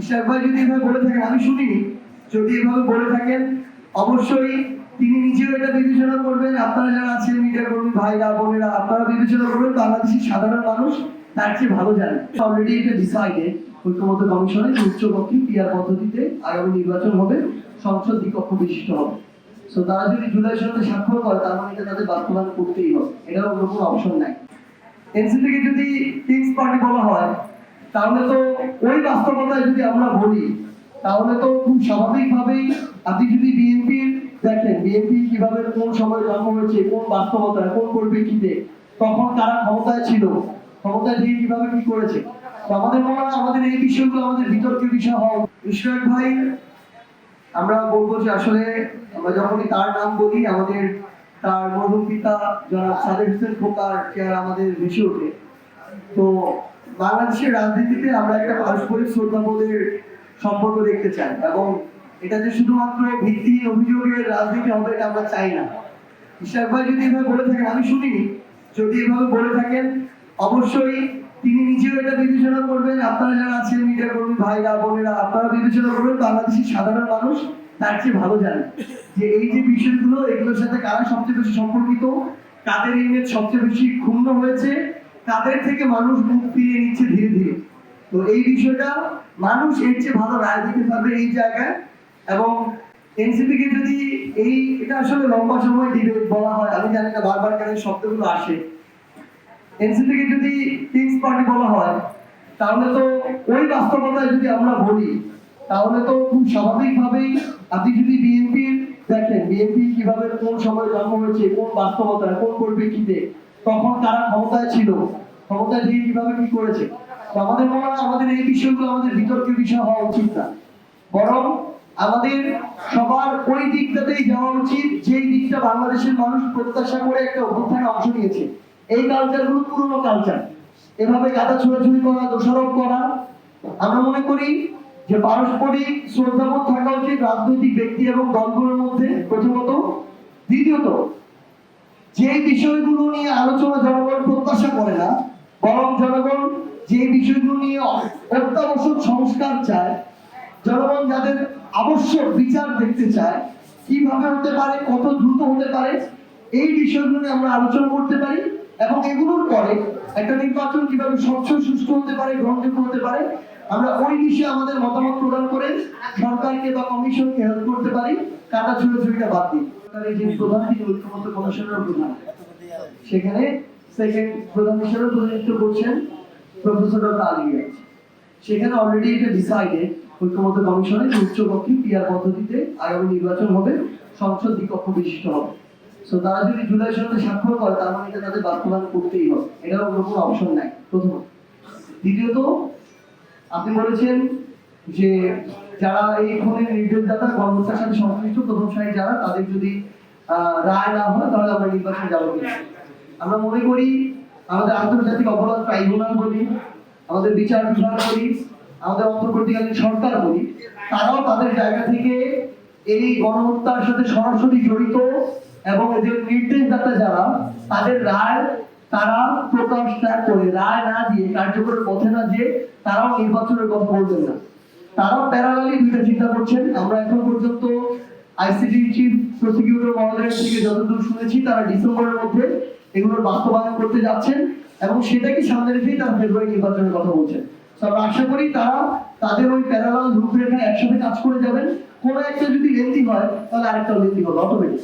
ইশাক ভাই যদি এভাবে বলে থাকেন আমি শুনিনি যদি এভাবে বলে থাকেন, অবশ্যই তিনি নিজেও এটা বিবেচনা করবেন। আপনারা যারা আছেন, মিডিয়া কর্মী ভাইরা, বোনেরা, আপনারা বিবেচনা করবেন, বাংলাদেশের সাধারণ মানুষ তার চেয়ে ভালো জানে। অলরেডি এটা ডিসাইডেড ঐক্যমত্য কমিশনে যে উচ্চকক্ষী পিয়ার পদ্ধতিতে আগামী নির্বাচন হবে, সংসদ দ্বিকক্ষ বিশিষ্ট হবে। সো তারা যদি জুলাই সনদে স্বাক্ষর করে, তার মানে এটা তাদের বাস্তবায়ন করতেই হবে। অন্য কোনো অপশন নাই। এনসিপিকে যদি কিংস পার্টি বলা হয় তাহলে তো ওই বাস্তবতায় যদি আমরা বলি, তাহলে তো খুব স্বাভাবিকভাবেই আপনি যদি বিএনপির দেখেন বিএনপি কীভাবে কোন সময় জন্ম হয়েছে, কোন বাস্তবতায়, কোন পরিপ্রেক্ষিতে, তখন তারা ক্ষমতায় ছিল, ক্ষমতায় দিয়ে কীভাবে কি করেছে আমাদের মনে হয় আমাদের এই বিষয়গুলো আমাদের বিতর্কের বিষয় হওয়া। ইশরাক ভাই, আমরা বলব যে আসলে আমরা যখনই তার নাম বলি, আমাদের তার মরহুম পিতা জনাব হোসেন খোকার আমাদের ভেসে ওঠে তো বাংলাদেশের রাজনীতিতে আমরা একটা পারস্পরিক শ্রদ্ধাবোধের সম্পর্ক দেখতে চাই এবং এটা যে শুধুমাত্র ভিত্তি অভিযোগের রাজনীতি হবে এটা আমরা চাই না। ইশাক ভাই যদি এভাবে বলে থাকেন, আমি শুনিনি। যদি এভাবে বলে থাকেন, অবশ্যই তিনি নিজেও এটা বিবেচনা করবেন। আপনারা যারা আছেন, মিডিয়া কর্মী ভাইরা, বোনেরা, আপনারা বিবেচনা করবেন, বাংলাদেশের সাধারণ মানুষ তার চেয়ে ভালো জানে যে এই যে বিষয়গুলো, এগুলোর সাথে কারা সবচেয়ে বেশি সম্পর্কিত, কাদের ইমেজ সবচেয়ে বেশি ক্ষুণ্ণ হয়েছে কাদের থেকে মানুষ মুখ ফিরিয়ে নিচ্ছে ধীরে ধীরে। তো এই বিষয়টা মানুষ এর চেয়ে ভালো রায় দিতে পারবে এই জায়গায় এবং এনসিপি কে যদি এই এটা আসলে লম্বা সময় ডিবেট বলা হয়, আমি জানি না, বারবার কেন শব্দগুলো আসে। এনসিপি কে যদি কিংস পার্টি বলা হয়, তাহলে তো ওই বাস্তবতায় যদি আমরা বলি, তাহলে তো খুব স্বাভাবিকভাবেই আপনি যদি বিএনপির দেখেন বিএনপি কীভাবে কোন সময় জন্ম হয়েছে, কোন বাস্তবতায়, কোন পরিপ্রেক্ষিতে তখন তারা ক্ষমতায় ছিল। ক্ষমতায় দিয়ে কীভাবে কি করেছে? আমাদের মনে হয় আমাদের এই বিষয়গুলো আমাদের বিতর্কের বিষয় হওয়া উচিত না। বরং আমাদের সবার ওই দিকটাতেই যাওয়া উচিত, যেই দিকটা বাংলাদেশের মানুষ প্রত্যাশা করে একটা অভ্যুত্থানে অংশ নিয়েছে। এই কালচারগুলো পুরনো কালচার এভাবে কাদা ছোড়াছুড়ি করা, দোষারোপ করা। আমরা মনে করি যে পারস্পরিক শ্রদ্ধাবোধ থাকা উচিত রাজনৈতিক ব্যক্তি এবং দলগুলোর মধ্যে প্রথমত। দ্বিতীয়ত যে বিষয়গুলো নিয়ে আলোচনা জনগণ প্রত্যাশা করে না, বরং জনগণ যে বিষয়গুলো নিয়ে অত্যাবশ্যক সংস্কার চায়, জনগণ যাদের আবশ্যক বিচার দেখতে চায়, কীভাবে হতে পারে, কত দ্রুত হতে পারে, এই বিষয়গুলো নিয়ে আমরা আলোচনা করতে পারি এবং এগুলোর পরে একটা নির্বাচন কীভাবে স্বচ্ছ সুস্থ হতে পারে, গ্রহণযোগ্য হতে পারে, আমরা ওই বিষয়ে আমাদের মতামত প্রদান করে সরকারকে বা কমিশনকে হেল্প করতে পারি, কাটা ছুড়ে ছুরিটা বাদ দিই। সরকারের যিনি প্রধান তিনি ঐক্যমত্য কমিশনের প্রধান, সেখানে সেকেন্ড প্রধান হিসেবে প্রতিনিধিত্ব করছেন প্রফেসর ডক্টর আলী সেখানে অলরেডি এটা ডিসাইডেড ঐক্যমত্য কমিশনে যে পিয়ার পদ্ধতিতে আগামী নির্বাচন হবে, সংসদ দ্বিকক্ষ বিশিষ্ট হবে। সো তারা যদি জুলাই সনদে স্বাক্ষর করে, তার মানে এটা তাদের বাস্তবায়ন করতেই হবে। অন্য কোনো অপশন নাই, প্রথমত। দ্বিতীয়ত, আপনি বলেছেন যে যারা এই খুনের নির্দেশদাতা কর্মচারীর সাথে সংশ্লিষ্ট প্রথম সারি যারা, তাদের যদি রায় না হয়, তাহলে আমরা নির্বাচন যাব আমরা মনে করি আমাদের আন্তর্জাতিক অপরাধ ট্রাইব্যুনাল বলি, আমাদের বিচার বিভাগ বলি, আমাদের অন্তর্বর্তীকালীন সরকার বলি, তারাও তাদের জায়গা থেকে এই গণহত্যার সাথে সরাসরি জড়িত এবং এদের নির্দেশদাতা যারা, তাদের রায় তারা প্রকাশ করে, রায় না দিয়ে কার্যকরের পথে না দিয়ে তারাও নির্বাচনের কথা বলবেন না। তারাও প্যারালালি দুইটা চিন্তা করছেন। আমরা এখন পর্যন্ত আইসিটি চিফ প্রসিকিউটর মহোদয়ের থেকে যতদূর শুনেছি, তারা ডিসেম্বরের মধ্যে এগুলোর বাস্তবায়ন করতে যাচ্ছেন এবং সেটাকে সামনে রেখেই তারা ফেব্রুয়ারি নির্বাচনের কথা বলছেন। আমরা আশা করি তারা তাদের ওই প্যারালাল রূপরেখা একসাথে কাজ করে যাবেন। কোনো একটা যদি লেন্দি হয়, তাহলে আরেকটা লেন্দি হবে অটোমেটিক